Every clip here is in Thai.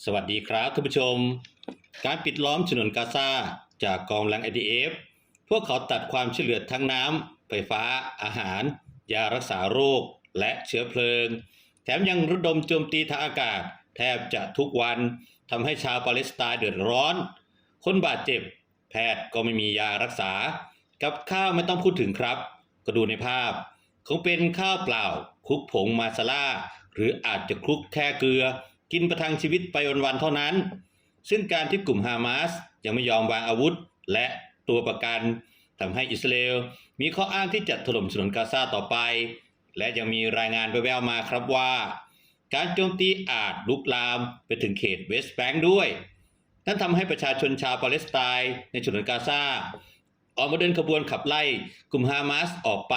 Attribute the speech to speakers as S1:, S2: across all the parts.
S1: สวัสดีครับท่านผู้ชม การปิดล้อมฉนวนกาซาจากกองกำลัง IDF พวกเขาตัดความช่วยเหลือทั้งน้ำ ไฟฟ้า อาหาร ยารักษาโรค และเชื้อเพลิง แถมยังระดมโจมตีทางอากาศ แทบจะทุกวันทำให้ชาวปาเลสไตน์เดือดร้อน คนบาดเจ็บ แพทย์ก็ไม่มียารักษา กับข้าวไม่ต้องพูดถึงครับ ก็ดูในภาพ คงเป็นข้าวเปล่าคลุกผงมาซาล่าหรืออาจจะคลุกแค่เกลือ กินประทังชีวิตไปวันๆเท่านั้น ซึ่งการที่กลุ่มฮามาสยังไม่ยอมวางอาวุธ และตัวประกันทำให้อิสราเอลมีข้ออ้างที่จะถล่มฉนวนกาซาต่อไป และยังมีรายงานแว่วๆมาครับว่า การโจมตีอาจลุกลามไปถึงเขตเวสต์แบงค์ด้วย นั่นทำให้ประชาชนชาวปาเลสไตน์ในฉนวนกาซาออกมาเดินขบวนขับไล่กลุ่มฮามาสออกไป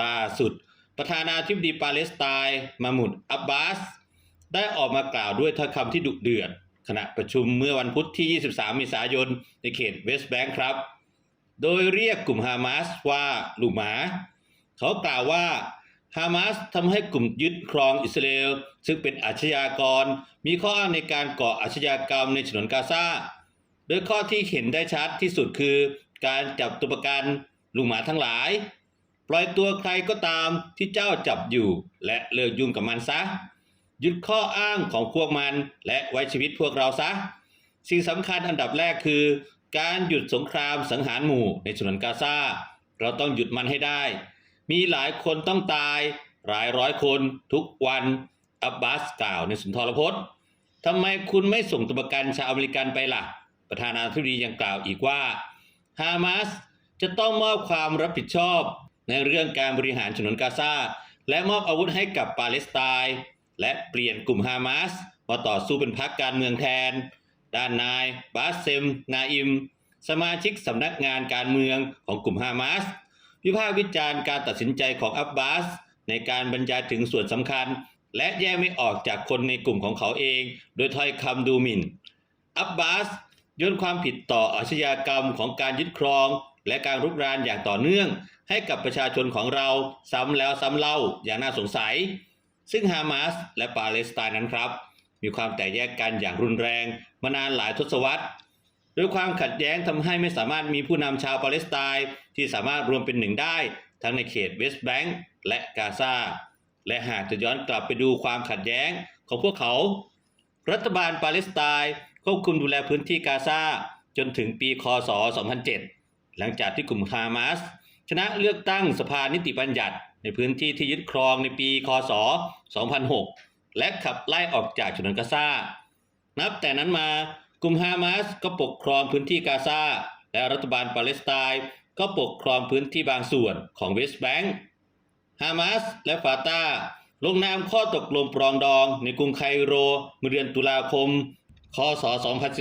S1: ล่าสุด ประธานาธิบดีปาเลสไตน์มาหมุดอับบาส ได้ออกมากล่าวด้วยถ้อยคำที่ดุเดือด ขณะประชุมเมื่อวันพุธที่ 23 เมษายน ในเขตเวสต์แบงค์ครับ โดยเรียกกลุ่มฮามาสว่าลูหมา เขากล่าวว่าฮามาสทำให้กลุ่มยึดครองอิสราเอลซึ่งเป็นอาชญากร มีข้ออ้างในการก่ออาชญากรรมในฉนวนกาซาโดยข้อที่เห็นได้ชัดที่สุดคือการจับตัวประกันลูกหมาทั้งหลาย ปล่อยตัวใครก็ตามที่เจ้าจับอยู่ และเลิกยุ่งกับมันซะ ยุดข้ออ้างของพวกมันและไว้ชีวิตพวกเราซะ สิ่งสำคัญอันดับแรกคือ การหยุดสงครามสังหารหมู่ในฉนวนกาซาเราต้องหยุดมันให้ได้ มีหลายคนต้องตาย หลายร้อยคนทุกวันอับบาสกล่าวในสุนทรพจน์ทำไมคุณไม่ส่งตัวประกันชาวอเมริกันไปล่ะ ประธานาธิบดียังกล่าวอีกว่าฮามาสจะต้องมอบความรับผิดชอบในเรื่องการบริหารฉนวนกาซาและมอบอาวุธให้กับปาเลสไตน์ และเปลี่ยนกลุ่มฮามาสมาต่อสู้เป็นพรรคการเมืองแทน ด้านนายบาสเซม นาอิม สมาชิกสำนักงานการเมืองของกลุ่มฮามาสวิพากษ์วิจารณ์การตัดสินใจของอับบาส ในการบรรยายถึงส่วนสำคัญ และแยกไม่ออกจากคนในกลุ่มของเขาเอง โดยถ้อยคำดูหมิ่น อับบาสโยนความผิดต่ออาชญากรรมของการยึดครอง และการรุกรานอย่างต่อเนื่อง ให้กับประชาชนของเราซ้ำแล้วซ้ำเล่าอย่างน่าสงสัย ซึ่งฮามาสและปาเลสไตน์นั้นครับ มีความแตกแยกกันอย่างรุนแรงมานานหลายทศวรรษโดยความขัดแย้งทำให้ไม่สามารถมีผู้นำชาวปาเลสไตน์ที่สามารถรวมเป็นหนึ่งได้ ทั้งในเขตเวสต์แบงก์และกาซาและหากจะย้อนกลับไปดูความขัดแย้งของพวกเขา รัฐบาลปาเลสไตน์ควบคุมดูแลพื้นที่กาซาจนถึงปีคศ 2007 หลังจากที่กลุ่มฮามาส ชนะเลือกตั้งสภานิติบัญญัติ ในพื้นที่ที่ยึดครองในปีคศ 2006 และขับไล่ออกจากฉนวนกาซา นับแต่นั้นมากลุ่มฮามาสก็ปกครองพื้นที่กาซา และรัฐบาลปาเลสไตน์ก็ปกครองพื้นที่บางส่วนของเวสต์แบงก์ฮามาสและฟาตาลงนามข้อตกลงปรองดองในกรุงไคโรเมื่อเดือนตุลาคม คศ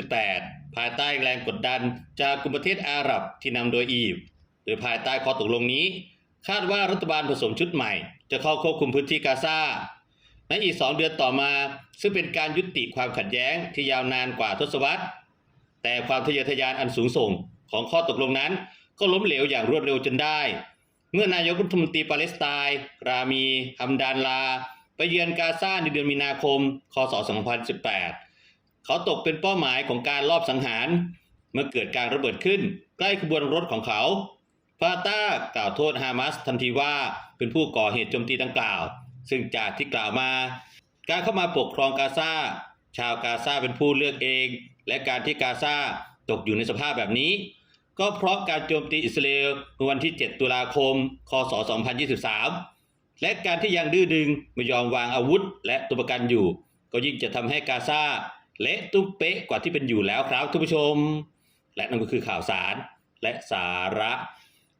S1: 2018 ภายใต้แรงกดดันจากกลุ่มประเทศอาหรับที่นำโดยอียิปต์ โดยภายใต้ข้อตกลงนี้ คาดว่ารัฐบาลผสมชุดใหม่ จะเข้าควบคุมพื้นที่กาซาในอีกสองเดือนต่อมา ซึ่งเป็นการยุติความขัดแย้งที่ยาวนานกว่าทศวรรษ แต่ความทะเยอทะยานอันสูงส่งของข้อตกลงนั้น ก็ล้มเหลวอย่างรวดเร็วจนได้ เมื่อนายกรัฐมนตรีปาเลสไตน์รามีฮัมดานลา ไปเยือนกาซาในเดือนมีนาคม คศ 2018 เขาตกเป็นเป้าหมายของการลอบสังหาร เมื่อเกิดการระเบิดขึ้น ใกล้ขบวนรถของเขา ฟาตากล่าวโทษฮามาสทันทีว่าเป็นผู้ก่อเหตุโจมตีดังกล่าว ซึ่งจากที่กล่าวมา การเข้ามาปกครองกาซาชาวกาซาเป็นผู้เลือกเอง และการที่กาซาตกอยู่ในสภาพแบบนี้ ก็เพราะการโจมตีอิสราเอลเมื่อวันที่ 7 ตุลาคม คศ 2023 และการที่ยังดื้อดึงไม่ยอมวางอาวุธ และตัวประกันอยู่ ก็ยิ่งจะทำให้กาซาเละตุ้มเป๊ะกว่าที่เป็นอยู่แล้วครับท่านผู้ชม และนั่นก็คือข่าวสารและสาระ